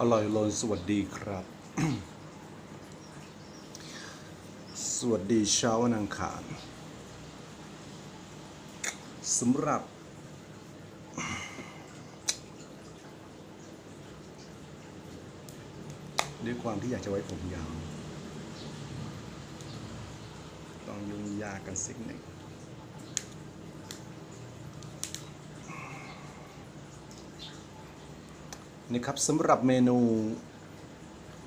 อร่อยลนสวัสดีครับ สวัสดีเช้าวันอังคารสำหรับ ด้วยความที่อยากจะไว้ผมยาว ต้องยุ่งยากกันสักหนึ่ง นี่ครับสำหรับเมนู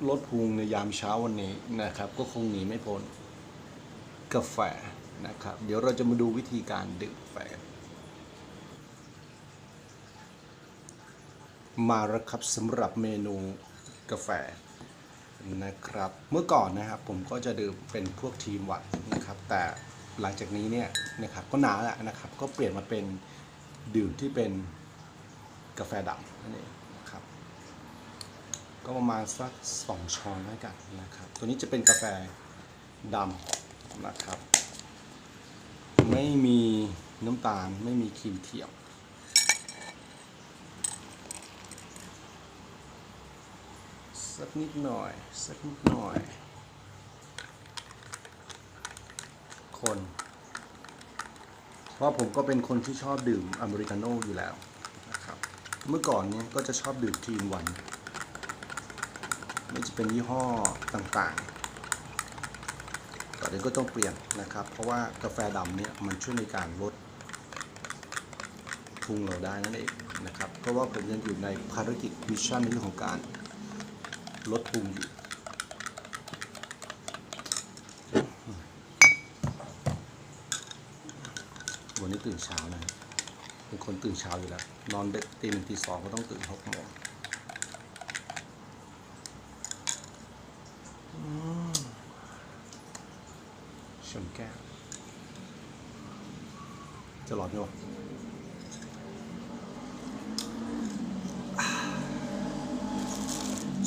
ลดพุงในยามเช้าวันนี้นะครับ ก็คงหนีไม่พ้นกาแฟนะครับ เดี๋ยวเราจะมาดูวิธีการดื่มกาแฟ มาแล้วครับสำหรับเมนูกาแฟนะครับ เมื่อก่อนนะครับผมก็จะดื่มเป็นพวกทีมวัดนะครับ แต่หลังจากนี้เนี่ยนะครับก็นานแล้วนะครับ ก็เปลี่ยนมาเป็นดื่มที่เป็นกาแฟดำนั่นเองนะครับ ก็ประมาณสักสองช้อนแล้วกันนะครับ ตัวนี้จะเป็นกาแฟดำนะครับ ไม่มีน้ำตาลไม่มีครีมเทียมสักนิดหน่อย สักนิดหน่อย คน เพราะผมก็เป็นคนที่ชอบดื่มอเมริกาโน่อยู่แล้วนะครับ เมื่อก่อนเนี่ยก็จะชอบดื่มทีนวัน ไม่จะเป็นยี่ห้อต่างๆตอนนี้ก็ต้องเปลี่ยนนะครับ เพราะว่ากาแฟดำเนี่ยมันช่วยในการลดพุงเราได้นั่นเองนะครับ เพราะว่าผมยังอยู่ในภารกิจมิชชั่นในเรื่องของการลดพุงอยู่วันนี้ตื่นเช้านะเป็นคนตื่นเช้าอยู่แล้ว นอนเด็กตีหนึ่งตีสองก็ต้องตื่นหกโมง ชนแก้ว จะหลอดไหมวะ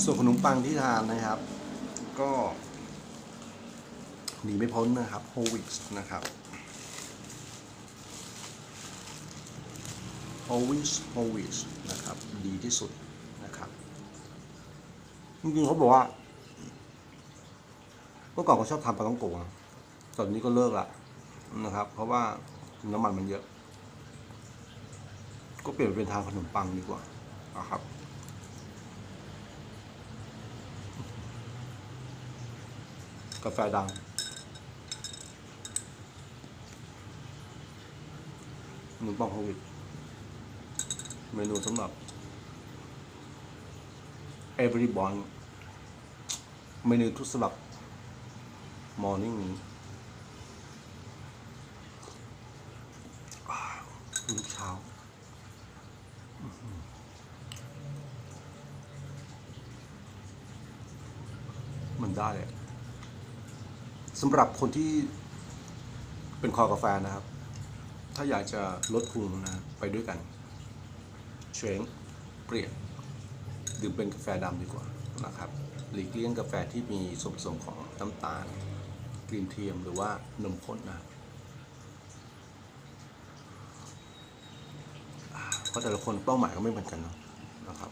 ส่วนขนมปังที่ทานนะครับ ก็หนีไม่พ้นนะครับโฮวิกนะครับโฮวิชโฮวิชนะครับ ดีที่สุดนะครับจริงๆเขาบอกว่าเมื่อก่อนเขาชอบทำปลาต้องโกะ ตอนนี้ก็เลิกละนะครับ เพราะว่าน้ำมันมันเยอะ ก็เปลี่ยนเป็นทางขนมปังดีกว่านะครับกาแฟดังขนมปังโควิด เมนูสำหรับ every b o n เมนูทุกสำหรับมอร์นิ่งนี้อ่า ทุกเช้ามันได้สำหรับคนที่เป็นคอกาแฟนะครับ ถ้าอยากจะลดพุงนะไปด้วยกัน เชงเปลี่ยนดื่มเป็นกาแฟดำดีกว่านะครับหลีกเลี่ยงกาแฟที่มีส่วนผสมของน้ำตาลกรีนเทียมหรือว่านมข้นนะอ่า เพราะแต่ละคนเป้าหมายก็ไม่เหมือนกันเนะนะครับ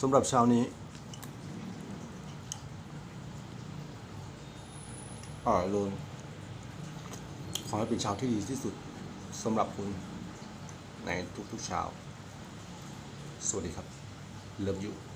สำหรับเช้านี้อร่อยเลยขอให้เป็นเช้าที่ดีที่สุดสำหรับคุณในทุกๆเช้า สวัสดีครับ Love you